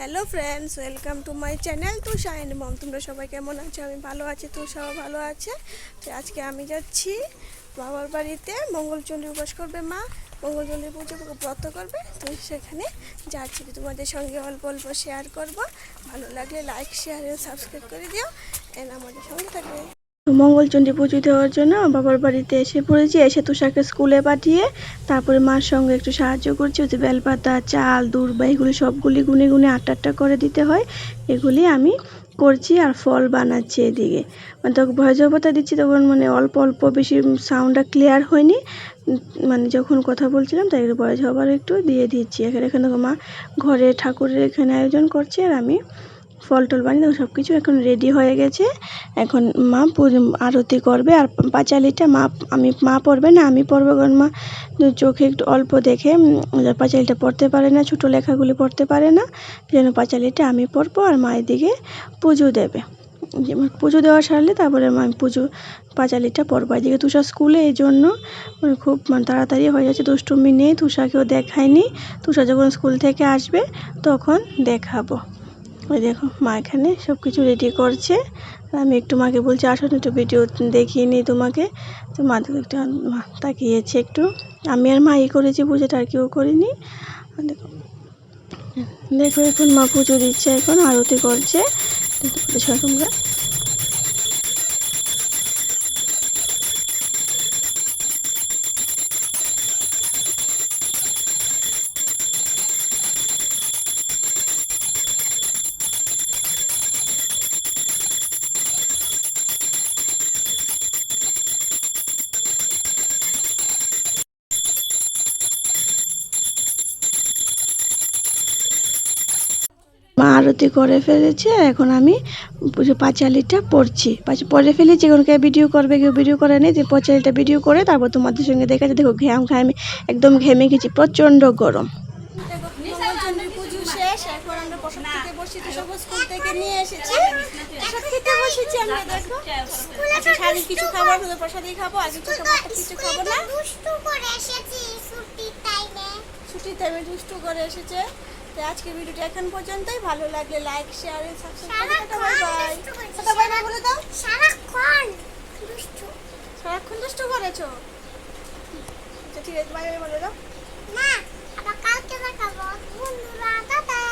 Hello friends, welcome to my channel তো shine mom. তোমরা সবাই কেমন আছো? আমি ভালো আছি তো সবাই ভালো আছে। তো আজকে আমি যাচ্ছি বাবার বাড়িতে। মঙ্গলচণ্ডী উপাস করবে মা। মঙ্গলচণ্ডী পুজো ব্রত করবে। তো সেখানে যাচ্ছি তোমাদের সঙ্গে অল্প অল্প শেয়ার করব। ভালো লাগলে লাইক শেয়ার সাবস্ক্রাইব করে দিও। এন্ড আমাদের সঙ্গে থাকবে। মঙ্গলচণ্ডী পুজো দেওয়ার জন্য বাবার বাড়িতে এসে পড়েছি। এসে তুষারকে স্কুলে পাঠিয়ে তারপরে মার সঙ্গে একটু সাহায্য করছি। যে বেলপাতা, চাল দূর বা এগুলি সবগুলি গুনে গুনে আটটা আটটা করে দিতে হয়। এগুলি আমি করছি আর ফল বানাচ্ছি এদিকে। মানে তখন ভয়জবতা দিচ্ছি, তখন মানে অল্প অল্প বেশি সাউন্ডটা ক্লিয়ার হয়নি। মানে যখন কথা বলছিলাম, তাই ওভার একটু দিয়ে দিচ্ছি। এখানে এখানে মা ঘরে ঠাকুরের এখানে আয়োজন করছে আর আমি ফল টল বানিয়ে দেখো সব কিছু এখন রেডি হয়ে গেছে। এখন মা আরতি করবে আর পাঁচালিটা মা, আমি, মা পড়বে না, আমি পড়ব কারণ মা চোখে একটু অল্প দেখে পাঁচালিটা পড়তে পারে না, ছোটো লেখাগুলি পড়তে পারে না যেন পাঁচালিটা আমি পড়ব আর মা এদিকে পুজো দেবে। পুজো দেওয়া সারলে তারপরে আমি পুজো, পাঁচালিটা পড়ব। এদিকে তুষার স্কুলে এই জন্য মানে খুব মানে তাড়াতাড়ি হয়ে যাচ্ছে, দুষ্টুমি নেই তুষারকেও দেখায়নি। তুষার যখন স্কুল থেকে আসবে, তখন দেখাবো। ওই দেখো, মা এখানে সব কিছু রেডি করছে আমি একটু মাকে বলছি আসুন একটু ভিডিও দেখিয়ে নিই তোমাকে। তো মা দেখো একটু তাকিয়েছে একটু। আমি আর মা ই করেছি, পুজোটা আর কেউ করিনি। দেখো দেখো এখন মা পুজো দিচ্ছে, এখন আরতি করছে। তোমরা? মা আরতি করে ফেলেছে এখন আমি পুজো পাঁচালিটা পড়ছি পাঁচ পরে ফেলেছি এখন কেউ ভিডিও করবে কেউ ভিডিও করে নেই যে পাঁচালিটা ভিডিও করে তারপর তোমাদের সঙ্গে দেখা যায় দেখো ঘ্যাম ঘামে একদম ঘেমে গেছি প্রচণ্ড গরম মঙ্গলচন্দ্রের পুজো শেষ এখন আমরা প্রসাদ খেতে বসছি তো সব স্কুল থেকে নিয়ে এসেছি প্রসাদ খেতে বসেছি আমরা দেখো আচ্ছা শাড়ি কিছু খাবার হলো প্রসাদই খাব আর কিছু কিছু খাব না দুষ্টু করে এসেছি ছুটির টাইমে ছুটির টাইমে দুষ্টু করে এসেছে তো আজকের ভিডিওটা এখন পর্যন্তই। ভালো লাগলে লাইক শেয়ার এন্ড সাবস্ক্রাইব করে বাই বাই দুষ্টু করেছে। টাটা বাই বাই বলে দাও। সারাক্ষণ দুষ্টু। সারাক্ষণ দুষ্টু করেছ? আচ্ছা ঠিক আছে বাই বাই বলে দাও। না আবার কালকে দেখাবো। বন্ধুরা টাটা।